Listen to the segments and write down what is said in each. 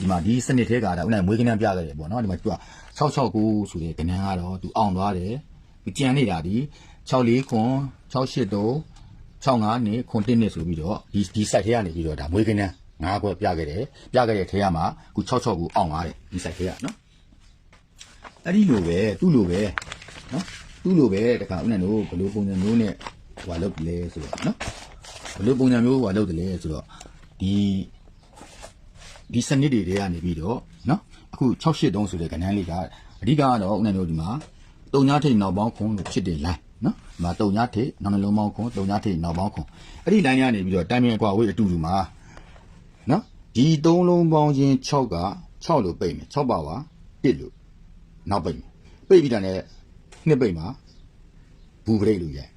ဒီမှာဒီစနစ်ထဲကဒါဥနိုင်မွေးကနန်းပြခဲ့တယ်ပေါ့နော်ဒီမှာသူက669ဆိုတဲ့ကနန်းကတော့သူအောင်သွားတယ်သူကြံနေတာဒီ64ခွန်683 65နှစ်ခွန်1နှစ်ဆိုပြီးတော့ဒီဒီ site ထဲကနေပြီးတော့ဒါမွေးကနန်းငါးခွဲပြခဲ့တယ်ပြခဲ့တဲ့ထဲကမှာခု669အောင်သွားတယ်ဒီ site ထဲကနော်အဲ့ဒီလိုပဲသူ့လိုပဲနော်သူ့လိုပဲတခါဥနိုင်တို့ဘယ်လိုပုံစံမျိုးနဲ့ဟိုလုပ်တယ်လဲဆိုတော့နော်ဘယ်လိုပုံစံမျိုးဟိုလုပ်တယ်လဲဆိုတော့ဒီ ဒီစနစ်တွေတွေကနေပြီးတော့နော်အခု683ဆိုတဲ့ကဏ္ဍလေးကအဓိကကတော့ဦးနိုင်တို့ဒီမှာတုံညာထိတ်နောက်ပေါင်းခွန်လို့ဖြစ်တဲ့ line နော်ဒီမှာတုံညာထိတ်နောက်နှလုံးပေါင်းခွန်တုံညာထိတ်နောက်ပေါင်းခွန်အဲ့ဒီ line ကနေပြီးတော့တိုင်ပင်ကွာဝေးအတူတူမှာနော်ဒီသုံးလုံးပေါင်းချင်း6က6လို့ပိတ်မယ်6ပါပါ1လို့နောက်ပိတ်မယ်ပိတ်ပြီးတာနဲ့နှစ်ပိတ်မှာဘူးပရိတ်လို့ရိုက်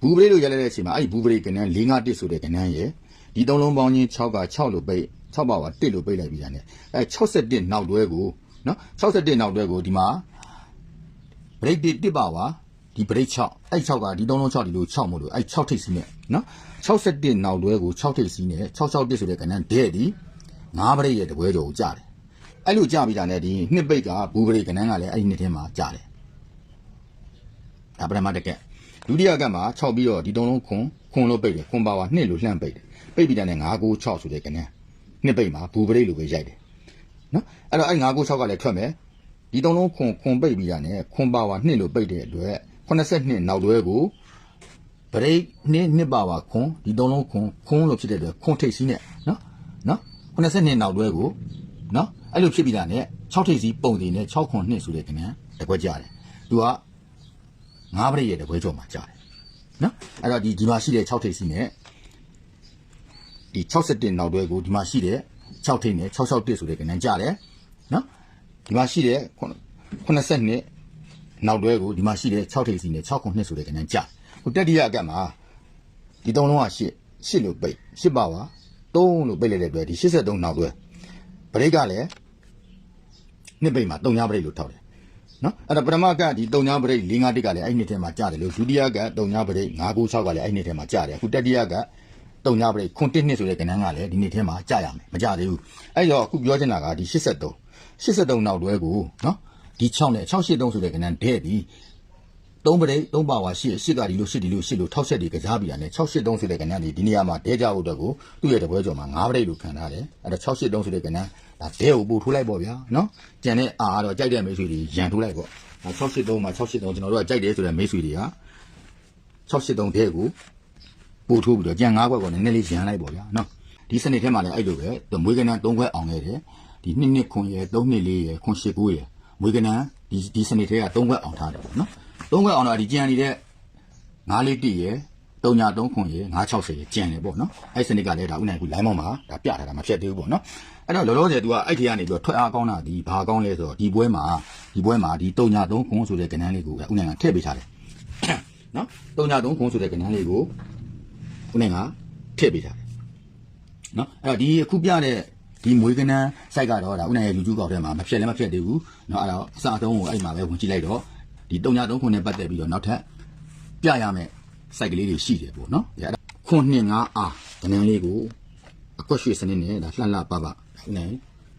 ဘူးပရိတ်လို့ရိုက်လိုက်တဲ့အချိန်မှာအဲ့ဒီဘူးပရိတ်ကဏ္ဍ4 5 1ဆိုတဲ့ကဏ္ဍရဲ့ဒီသုံးလုံးပေါင်းချင်း6က6လို့ပိတ် 6ပါပါ1လို့ပိတ်လိုက်ပြီးတာနဲ့အဲ61နောက်တွဲကိုနော်61နောက်တွဲကိုဒီမှာဘရိတ်တစ်တစ်ပါပါဒီဘရိတ်6အဲ့6ကဒီသုံးလုံး6ဒီလို6မို့လို့အဲ့6ထိပ်စီးနဲ့နော်61နောက်တွဲကို6ထိပ်စီးနဲ့661ဆိုတဲ့ကဏ္ဍဒဲ့ဒီ9ဘရိတ်ရဲ့တပွဲကျော်ကိုကြားတယ်အဲ့လိုကြားပြီးတာနဲ့ဒီနှစ်ပိတ်ကဘူးဘရိတ်ကဏ္ဍကလည်းအဲ့ဒီနှစ်ထဲမှာကြားတယ်ဒါပထမတစ်ကက်ဒုတိယကက်မှာ6ပြီးတော့ဒီသုံးလုံးခွန်ခွန်လို့ပိတ်တယ်ခွန်ပါပါ2လို့လှမ်းပိတ်တယ်ပိတ်ပြီးတာနဲ့9 9 6ဆိုတဲ့ကဏ္ဍ နှစ်ပိတ်မှာဘူးဘရိတ်လိုပဲရိုက်တယ်နော်အဲ့တော့အဲ့9 9 6ကလည်းထွက်မယ်ဒီသုံးလုံးခွန်ခွန်ပိတ်ပြီးတာနဲ့ခွန်ပါပါ2လို့ပိတ်တဲ့အတွက်82နောက်တွဲကိုဘရိတ်နှစ်နှစ်ပါပါခွန်ဒီသုံးလုံးခွန်ခွန်လို့ဖြစ်တဲ့အတွက်ခွန်ထိပ်စီးနဲ့နော်နော်82နောက်တွဲကိုနော်အဲ့လိုဖြစ်ပြီးတာနဲ့6ထိပ်စီးပုံတင်နဲ့6ခွန်2ဆိုတဲ့ကဏ္ဍတကွက်ကြတယ်သူက9ဘရိတ်ရဲ့တကွက်ကျော်မှာကြားတယ်နော်အဲ့တော့ဒီဒီမှာရှိတဲ့6ထိပ်စီးနဲ့ ဒီ61နောက်တွဲကိုဒီမှာရှိတဲ့6ထိပ်နဲ့661ဆိုတဲ့ကဏ္ဍကြားတယ်နော်ဒီမှာရှိတဲ့82နောက်တွဲကိုဒီမှာရှိတဲ့6ထိပ်စီးနဲ့6ခွန်2ဆိုတဲ့ကဏ္ဍကြားဟိုတတိယအကတ်မှာဒီသုံးလုံးက8 8လို့ပိတ်8ပါပါ3လို့ပိတ်လိုက်တဲ့အတွက်ဒီ83နောက်တွဲဘရိတ်ကလည်းနှစ်ပိတ်မှာ3ညဘရိတ်လို့ထောက်တယ်နော်အဲ့တော့ပထမကဒီ3ညဘရိတ်4 5တိတ်ကလည်းအဲ့နှစ်ထဲမှာကြားတယ်လို့ဒုတိယက3ညဘရိတ်5 9 6ကလည်းအဲ့နှစ်ထဲမှာကြားတယ်အခုတတိယက 3ညဘရိတ်ခွန်1နှစ်ဆိုတဲ့ကဏ္ဍကလည်းဒီနှစ်ထဲမှာကြားရမယ်မကြားသေးဘူးအဲ့တော့အခုပြောချင်တာကဒီ83 83နောက်တွဲကိုနော်ဒီ6နဲ့683ဆိုတဲ့ကဏ္ဍဒဲ့ပြီး3ပရိတ်3ပါဝါ8 8ကဒီလို8ဒီလို8လို့ထောက်ဆက်ဒီကစားပြီးတာနဲ့683ဆိုတဲ့ကဏ္ဍဒီဒီနေရာမှာဒဲကြဖို့အတွက်ကိုသူ့ရဲ့တပွဲကျော်မှာ9ပရိတ်လို့ခံထားတယ်အဲ့တော့683ဆိုတဲ့ကဏ္ဍဒါဒဲကိုပို့ထိုးလိုက်ပေါ့ဗျာနော်ကြံတဲ့အာကတော့ကြိုက်တဲ့မိတ်ဆွေတွေရန်ထိုးလိုက်ပေါ့ဒါ683မှာ683ကျွန်တော်တို့ကကြိုက်တယ်ဆိုတဲ့မိတ်ဆွေတွေက683ဒဲကို ပို့ထိုးပြီးတော့ကြံ9ခွက်ကိုနည်းနည်းလေးရန်လိုက်ပေါ့ဗျာနော်ဒီစနစ်ထဲမှာလည်းအဲ့လိုပဲသူမွေးကနန်း3ခွက်အောင်ခဲ့တယ်ဒီ2နှစ်ခွန်ရယ်3နှစ်4ရယ်ခွန်8 9ရယ်မွေးကနန်းဒီဒီစနစ်ထဲက3ခွက်အောင်ထားတယ်ပေါ့နော်3ခွက်အောင်တော့ဒီကြံနေတဲ့9လေးတိရယ်3ညာ3ခွန်ရယ်960ရယ်ကြံတယ်ပေါ့နော်အဲ့စနစ်ကလည်းဒါဥနိုင်ကူ line မောင်းမှာဒါပြထားတာမဖြတ်သေးဘူးပေါ့နော်အဲ့တော့လောလောဆယ် तू ကအဲ့ဒီကနေပြီးတော့ထွက်အားကောင်းတာဒီဘာကောင်းလဲဆိုတော့ဒီပွဲမှာဒီပွဲမှာဒီ3ညာ3ခွန်ဆိုတဲ့ကဏ္ဍလေးကိုဥနိုင်ကထည့်ပေးထားတယ်နော်3ညာ3ခွန်ဆိုတဲ့ကဏ္ဍလေးကို ဥနိုင်ကထည့်ပေးထားတယ်နော်အဲ့တော့ဒီအခုပြတဲ့ဒီမွေးကနန်း site ကတော့ဒါဥနိုင်ရဲ့လူကျူးကောက်ထဲမှာမဖြတ်လည်းမဖြတ်သေးဘူးနော်အဲ့တော့အစအတုံးကိုအဲ့မှာပဲဝင်ကြည့်လိုက်တော့ဒီ303ခုနဲ့ပတ်သက်ပြီးတော့နောက်ထပ်ပြရမယ် site ကလေးတွေရှိတယ်ပေါ့နော်အဲ့ဒါခွန်နှစ်ငါအားကနန်းလေးကိုအကွက်ရွှေစနစ်နဲ့ဒါလှလှပပဥနိုင်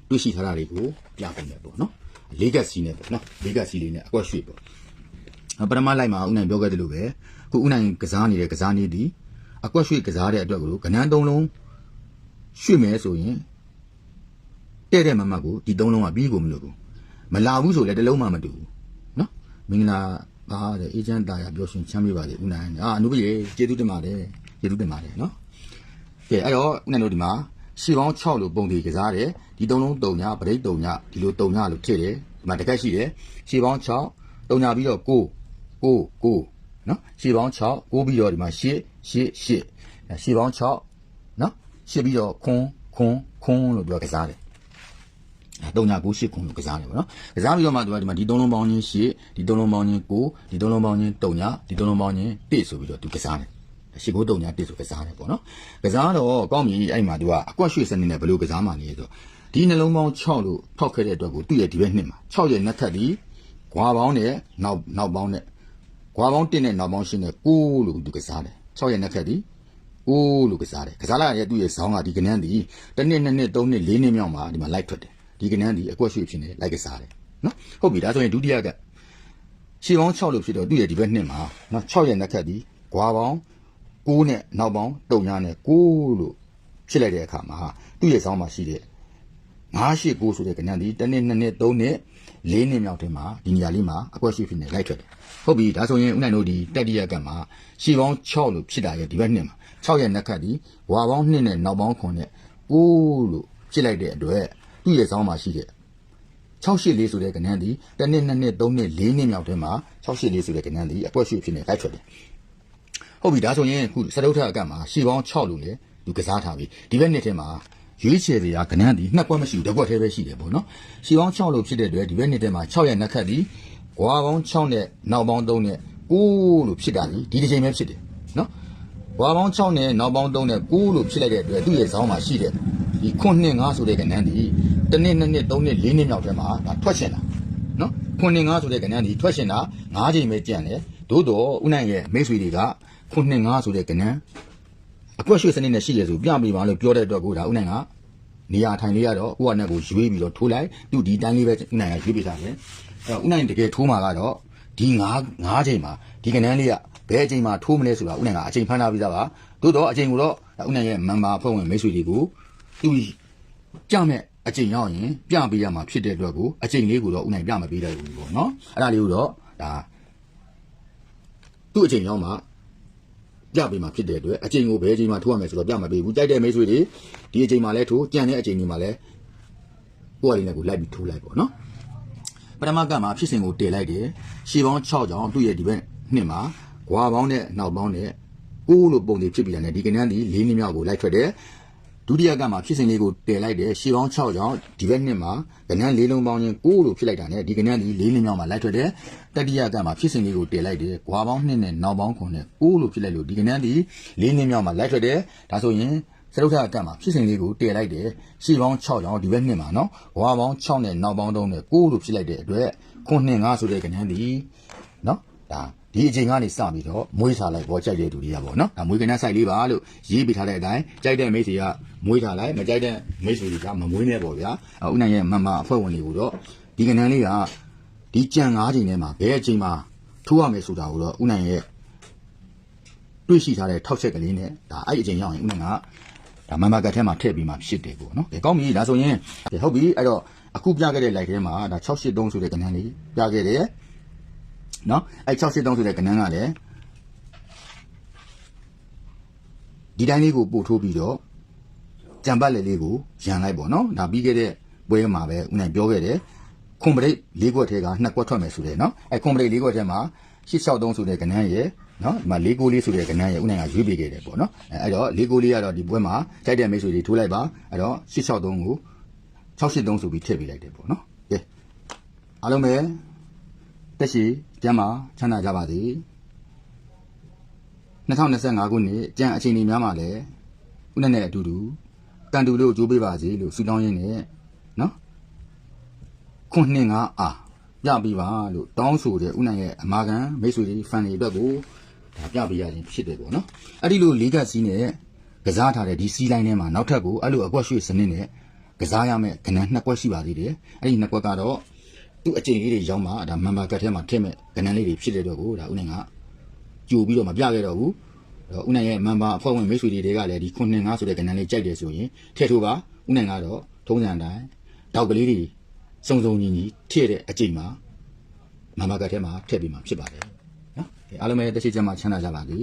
တွေ့ရှိထားတာတွေကိုပြပေးမယ်ပေါ့နော်လေးကက်စီနဲ့ပေါ့နော်လေးကက်စီလေးနဲ့အကွက်ရွှေပေါ့အဲ့ပထမလိုက်မှာဥနိုင်ပြောခဲ့တယ်လို့ပဲခုဥနိုင်ကစားနေတဲ့ကစားနေသည် အကွက်ရွှေကစားတဲ့အတွက်ကိုကနန်းသုံးလုံးရွှေ့မယ်ဆိုရင်တဲ့တဲ့မမတ်ကိုဒီသုံးလုံးကပြီးကိုမလို့ဘူးမလာဘူးဆိုလည်းတစ်လုံးမှမတူဘူးနော်မင်္ဂလာပါတဲ့အေဂျင့်တာရပြောရှင်ချမ်းမြေပါလေဦးနိုင်အာအနုပရေကျေးဇူးတင်ပါတယ်ကျေးဇူးတင်ပါတယ်နော်ကဲအဲ့တော့ဦးနိုင်တို့ဒီမှာရှီပေါင်း6လို့ပုံတည်ကစားတယ်ဒီသုံးလုံး3ညပရိတ်3ညဒီလို3ညလို့ထည့်တယ်ဒီမှာတစ်ခက်ရှိတယ်ရှီပေါင်း6 3ညပြီးတော့9 9 9 နော်ရှီပေါင်း6 9ပြီးတော့ဒီမှာ8 8 8ရှီပေါင်း6နော်ရှစ်ပြီးတော့ခွန်းခွန်းခွန်းလို့ပြောကစားတယ်အဲတုံညာကိုရှစ်ခွန်းလို့ကစားတယ်ပေါ့နော်ကစားပြီးတော့မှသူကဒီမှာဒီသုံးလုံးပေါင်းချင်းရှစ်ဒီသုံးလုံးပေါင်းချင်းကိုဒီသုံးလုံးပေါင်းချင်းတုံညာဒီသုံးလုံးပေါင်းချင်းတစ်ဆိုပြီးတော့သူကစားတယ်ရှစ်ကိုတုံညာတစ်ဆိုကစားတယ်ပေါ့နော်ကစားတော့ကောင်းပြီအဲ့မှာသူကအကွက်ရွှေစနစ်နဲ့ဘယ်လိုကစားမှလဲဆိုတော့ဒီနှလုံးပေါင်း6လို့ထောက်ခဲ့တဲ့အတွက်ကိုသူ့ရဲ့ဒီဘက်နှစ်မှာ6ရဲ့နှစ်ထပ်ဒီဂွာပေါင်းနဲ့နောက်နောက်ပေါင်းနဲ့ ဂွာပေါင်း1နဲ့နောက်ပေါင်းရှင်းနဲ့9လို့သူကစားတယ်6ရဲ့နှစ်ထပ်ဒီအိုးလို့ကစားတယ်ကစားလိုက်ရတဲ့သူ့ရဲ့ဇောင်းကဒီကနန်းဒီတစ်နှစ်နှစ်နှစ်သုံးနှစ်လေးနှစ်မြောက်မှာဒီမှာလိုက်ထွက်တယ်ဒီကနန်းဒီအကွက်ရွှေဖြစ်နေလိုက်ကစားတယ်နော်ဟုတ်ပြီဒါဆိုရင်ဒုတိယကရှေးပေါင်း6လို့ဖြစ်တော့သူ့ရဲ့ဒီဘက်နှစ်မှာနော်6ရဲ့နှက်ခတ်ဒီဂွာပေါင်း9နဲ့နောက်ပေါင်းတုံညာနဲ့9လို့ဖြစ်လိုက်တဲ့အခါမှာသူ့ရဲ့ဇောင်းမှာရှိတဲ့989ဆိုတဲ့ကဏ္ဍဒီတစ်နှစ်နှစ်နှစ်သုံးနှစ် လေးနှစ်မြောက်ထဲမှာဒီနေရာလေးမှာအကွက်ရှိဖြစ်နေလိုက်ထွက်တယ်ဟုတ်ပြီဒါဆိုရင်ဦးနိုင်တို့ဒီတက်တိယကတ်မှာရှီပေါင်း6လို့ဖြစ်တာရဲ့ဒီဘက်နှစ်မှာ6ရဲ့နှက်ခတ်ဒီဝါပေါင်း2နဲ့နောက်ပေါင်း9နဲ့9လို့ဖြစ်လိုက်တဲ့အတွက်သူ့ရဲ့ဇောင်းမှာရှိတဲ့684ဆိုတဲ့ကဏ္ဍဒီတစ်နှစ်နှစ်နှစ်သုံးနှစ်လေးနှစ်မြောက်ထဲမှာ684ဆိုတဲ့ကဏ္ဍဒီအကွက်ရှိဖြစ်နေလိုက်ထွက်တယ်ဟုတ်ပြီဒါဆိုရင်အခုစတုထအကတ်မှာရှီပေါင်း6လို့လေသူကစားထားပြီဒီဘက်နှစ်ထဲမှာ ရွေးချယ်တွေကကနန်းဒီနှစ်ကွက်မရှိဘူးတစ်ကွက်သေးပဲရှိတယ်ပေါ့နော်ရှီပေါင်း6လို့ဖြစ်တဲ့အတွက်ဒီဘက်နှစ်ထဲမှာ6ရဲ့နှက်ခတ်ဒီဂွာပေါင်း6နဲ့နောက်ပေါင်း3နဲ့9လို့ဖြစ်တာဒီဒီတစ်ချိန်ပဲဖြစ်တယ်နော်ဂွာပေါင်း6နဲ့နောက်ပေါင်း3နဲ့9လို့ဖြစ်လိုက်တဲ့အတွက်သူ့ရဲ့ဇောင်းမှာရှိတဲ့ဒီခွန်းနှစ်5ဆိုတဲ့ကနန်းဒီတစ်နှစ်နှစ်နှစ်3နှစ်4နှစ်မြောက်ထဲမှာဒါထွက်ရှင်တာနော်ခွန်းနေငါဆိုတဲ့ကဏ္ဍဒီထွက်ရှင်တာ၅ချိန်ပဲကြံ့တယ်သို့တော့ဥနိုင်ရဲ့မိတ်ဆွေတွေကခွန်းနေငါဆိုတဲ့ကဏ္ဍ အကွက်ရွှေစနစ်နဲ့ရှိရဆိုပြပေးပါလို့ပြောတဲ့အတွက်ကိုဒါဥနိုင်ကနေရာထိုင်လေးရတော့ကိုကနဲ့ကိုရွေးပြီးတော့ထိုးလိုက်သူဒီတိုင်းလေးပဲဥနိုင်ကရွေးပေးထားတယ်အဲ့တော့ဥနိုင်တကယ်ထိုးမှာကတော့ဒီ၅၅ချိန်မှာဒီကဏ္ဍလေးကဘယ်အချိန်မှာထိုးမလဲဆိုတာဥနိုင်ကအချိန်ဖမ်းထားပြီးသားပါသို့တော့အချိန်ကိုတော့ဥနိုင်ရဲ့မန်ပါအဖွဲ့ဝင်မိတ်ဆွေတွေကိုသူကြမဲ့အချိန်ရောက်ရင်ပြပေးရမှာဖြစ်တဲ့အတွက်ကိုအချိန်လေးကိုတော့ဥနိုင်ပြမပေးတဲ့ဘူးပေါ့နော်အဲ့ဒါလေးကိုတော့ဒါသူ့အချိန်ရောက်မှ ပြပေးမှာဖြစ်တဲ့အတွက်အချိန်ကိုဘယ်အချိန်မှာထိုးရမယ်ဆိုတော့ပြမပေးဘူးကြိုက်တဲ့မိတ်ဆွေတွေဒီအချိန်မှာလဲထိုးကြံတဲ့အချိန်တွေမှာလဲကိုယ့်အလေးနဲ့ကိုလိုက်ပြီးထိုးလိုက်ပေါ့နော်ပထမကမှာဖြစ်စဉ်ကိုတည်လိုက်တယ်ရှေပေါင်း6ကြောင်သူ့ရဲ့ဒီဘက်နှစ်မှာဂွာပေါင်းနဲ့နောက်ပေါင်းနဲ့ကိုလို့ပုံတွေဖြစ်ပြီးတာနဲ့ဒီကနန်းဒီ၄နှစ်မြောက်ကိုလိုက်ထွက်တယ် ဒုတိယကမှာဖြစ်စဉ်လေးကိုတည်လိုက်တယ်ရှေးပေါင်း6ကြောင့်ဒီဘက်နှစ်မှာကဏ္ဍလေးလုံးပေါင်းချင်း9လို့ဖြစ်လိုက်တာ ਨੇ ဒီကဏ္ဍဒီ၄နှစ်မြောက်မှာလိုက်ထွက်တယ်တတိယကမှာဖြစ်စဉ်လေးကိုတည်လိုက်တယ်ဂွာပေါင်း2နဲ့နောက်ပေါင်း9နဲ့9လို့ဖြစ်လိုက်လို့ဒီကဏ္ဍဒီ၄နှစ်မြောက်မှာလိုက်ထွက်တယ်ဒါဆိုရင်စရုပ်ထအကမှာဖြစ်စဉ်လေးကိုတည်လိုက်တယ်ရှေးပေါင်း6ကြောင့်ဒီဘက်နှစ်မှာနော်ဂွာပေါင်း6နဲ့နောက်ပေါင်း3နဲ့9လို့ဖြစ်လိုက်တဲ့အတွက်9နှစ်5ဆိုတဲ့ကဏ္ဍဒီနော်ဒါဒီအချိန်ကနေစပြီးတော့မွေးထားလိုက်ပေါ်ကြိုက်တဲ့သူတွေကပေါ့နော်ဒါမွေးကနက်ဆိုင်လေးပါလို့ရေးပေးထားတဲ့အတိုင်းကြိုက်တဲ့မိတ်ဆွေက မွေးထားလိုက်မကြိုက်တဲ့မိတ်ဆွေတွေကမမွေးနဲ့ပေါ့ဗျာဥနိုင်ရဲ့မမအဖွဲ့ဝင်တွေကိုတော့ဒီကနန်းလေးကဒီကြံ၅ချိန်ထဲမှာဘယ်အချိန်မှာထိုးရမယ်ဆိုတာကိုတော့ဥနိုင်ရဲ့တွေ့ရှိထားတဲ့ထောက်ချက်ကလေးနဲ့ဒါအဲ့ဒီအချိန်ရောက်ရင်ဥနိုင်ကဒါမမကတ်ထဲမှာထည့်ပြီးမှဖြစ်တယ်ပေါ့နော်ကဲကောင်းပြီဒါဆိုရင်ကဲဟုတ်ပြီအဲ့တော့အခုပြခဲ့တဲ့ light ထဲမှာဒါ683ဆိုတဲ့ကနန်းလေးပြခဲ့တယ်နော်အဲ673ဆိုတဲ့ကဏ္ဍကလည်းဒီတိုင်းလေးကိုပို့ထိုးပြီးတော့ ကြံပတ်လေလေးကိုရန်လိုက်ပေါ့နော်ဒါပြီးခဲ့တဲ့ပွဲမှာပဲဦးနိုင်ပြောခဲ့တယ်ခွန်ပရိတ်၄ခွက်ထဲက2ခွက်ထွက်မယ်ဆိုတယ်နော်အဲခွန်ပရိတ်၄ခွက်ထဲမှာ663ဆိုတဲ့ကဏ္ဍရဲ့နော်ဒီမှာ၄ကိုလေးဆိုတဲ့ကဏ္ဍရဲ့ဦးနိုင်ကရွေးပေးခဲ့တယ်ပေါ့နော်အဲအဲ့တော့၄ကိုလေးကတော့ဒီပွဲမှာကြိုက်တဲ့မိတ်ဆွေတွေထိုးလိုက်ပါအဲ့တော့663ကို683ဆိုပြီးထည့်ပေးလိုက်တယ်ပေါ့နော်ကဲအားလုံးပဲတက်ရှိကျမ်းမာချမ်းသာကြပါစေ2025ခုနှစ်ကြံအချိန်ကြီးများမှာလည်းဥနဲ့နဲ့အတူတူ တန်တူလို့ကြိုးပေးပါစေလို့ဆုတောင်းရင်းနဲ့နော်ခွန်းနှင်းငါအားပြပေးပါလို့တောင်းဆိုတဲ့ဥနိုင်ရဲ့အမာခံမိတ်ဆွေတွေဖန်တွေအတွက်ကိုဒါပြပေးရခြင်းဖြစ်တယ်ပေါ့နော်အဲ့ဒီလိုလေးကပ်စီးနဲ့ကစားထားတဲ့ဒီစီးလိုင်းထဲမှာနောက်ထပ်ကိုအဲ့လိုအကွက်ရွှေ့စနစ်နဲ့ကစားရမယ့်ကဏ္ဍနှစ်ကွက်ရှိပါသေးတယ်အဲ့ဒီနှစ်ကွက်ကတော့သူ့အချိန်လေးတွေရောက်မှဒါမန်ဘာကတ်ထဲမှာထည့်မဲ့ကဏ္ဍလေးတွေဖြစ်တဲ့တော့ကိုဒါဦးနိုင်ကကြိုပြီးတော့မပြခဲ့တော့ဘူးအဲ့ တော့ဦးနိုင်ရဲ့မန်ဘာအဖွဲ့ဝင်မိတ်ဆွေတွေကလည်းဒီခုနှစ်ငါဆိုတဲ့ကဏ္ဍလေးကြိုက်တယ်ဆိုရင်ထည့်ထိုးပါဦးနိုင်ကတော့ထုံးစံအတိုင်းတောက်ကလေးတွေစုံစုံညီညီထည့်တဲ့အချိန်မှာမန်ဘာကတ်ထဲမှာထည့်ပြီးမှဖြစ်ပါတယ်နော်ကဲအားလုံးပဲတစ်ချိန်ကျမှချမ်းသာကြပါစေ